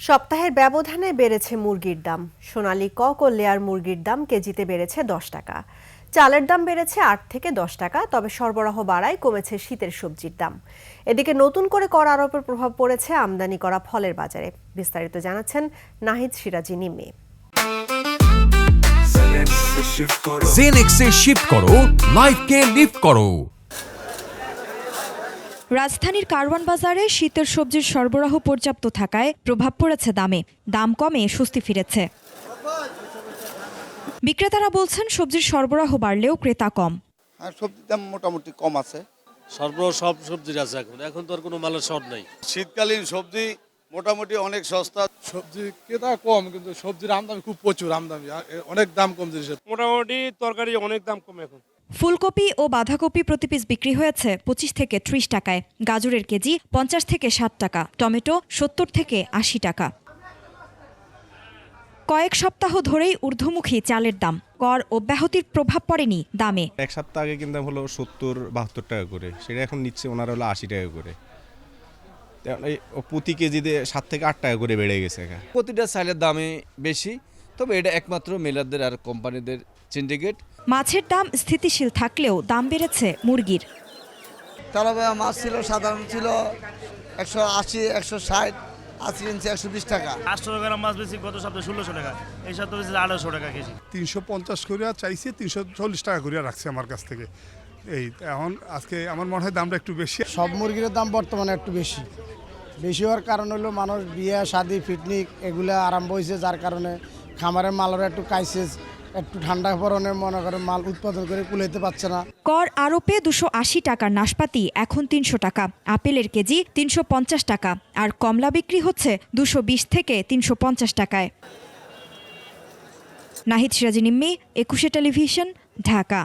সপ্তাহের ব্যবধানে বেড়েছে মুরগির দাম। সোনালী কক ও লেয়ার মুরগির দাম কেজিতে বেড়েছে দশ টাকা। চালের দাম বেড়েছে আট থেকে দশ টাকা, তবে সরবরাহ বাড়ায় কমেছে শীতের সবজির দাম। এদিকে নতুন করে কর আরোপের প্রভাব পড়েছে আমদানি করা ফলের বাজারে। বিস্তারিত জানাচ্ছেন নাহিদ সিরাজি নিম্মি। জেনেক্সে শিফট করো। লাইফকে লিফট করো। রাজধানীর কারওয়ান বাজারে শীতের সবজির সরবরাহ পর্যাপ্ত থাকায় প্রভাব পড়েছে দামে। দাম কমে স্বস্তি ফিরেছে। বিক্রেতারা বলছেন সবজির সরবরাহ বাড়লেও ক্রেতা কম। আর সবজির দাম মোটামুটি কম আছে। সরবরাহ সব সবজির আছে এখন। এখন তো আর কোনো মালের শর্ট নাই। শীতকালীন সবজি মোটামুটি অনেক সস্তা। সবজি ক্রেতা কম কিন্তু সবজির আমদানি খুব প্রচুর আমদানি। অনেক দাম কম জিনিসের। মোটামুটি তরকারি অনেক দাম কম এখন। ফুলকপি ও বাঁধাকপি প্রতি পিস বিক্রি হয়েছে পঁচিশ থেকে ত্রিশ টাকায়। গাজরের কেজি পঞ্চাশ থেকে ষাট টাকা টমেটো সত্তর থেকে আশি টাকা। কয়েক সপ্তাহ ধরেই ঊর্ধ্বমুখী চালের দাম। কর অব্যাহতির প্রভাব পড়েনি দামে। এক সপ্তাহ আগে কিন্তু হলো সত্তর বাহাত্তর টাকা করে সেটা এখন নিচ্ছে ওনারা হলো আশি টাকা করে। প্রতি কেজিতে সাত থেকে আট টাকা করে বেড়ে গেছে প্রতিটা চালের দামে বেশি তবে এটা একমাত্র মেলারদের আর কোম্পানিদের সিন্ডিকেট মাছের দাম স্থিতিশীল থাকলেও দাম বেড়েছে মুরগির। তেলাপিয়া মাছ ছিল সাধারণ ছিল একশো আশি একশো ষাট আশি ইঞ্চি একশো বিশ টাকা। আটশো গ্রাম মাছ বেশি গত সপ্তাহে ষোলোশো টাকা এই সপ্তাহে বেশি আঠারোশো টাকা কেজি। তিনশো পঞ্চাশ করিয়া চাইছে তিনশো চল্লিশ টাকা করিয়া রাখছে আমার কাছ থেকে। এই এখন আজকে আমার মনে হয় দামটা একটু বেশি। সব মুরগির দাম বর্তমানে একটু বেশি। বেশি হওয়ার কারণ হলো মানুষ বিয়ে শাদি পিকনিক এগুলো আরম্ভ হয়েছে যার কারণে খামারের মালের একটু কাইসেস একটু ঠান্ডা পরনে মনে করে মাল উৎপাদন করে কুলাইতে পারছে না। কর আরোপে দুশো আশি টাকার নাশপাতি এখন তিনশো টাকা আপেলের কেজি তিনশো পঞ্চাশ টাকা আর কমলা বিক্রি হচ্ছে দুশো বিশ থেকে তিনশো পঞ্চাশ টাকায়। নাহিদ সিরাজি নিম্মি একুশে টেলিভিশন ঢাকা।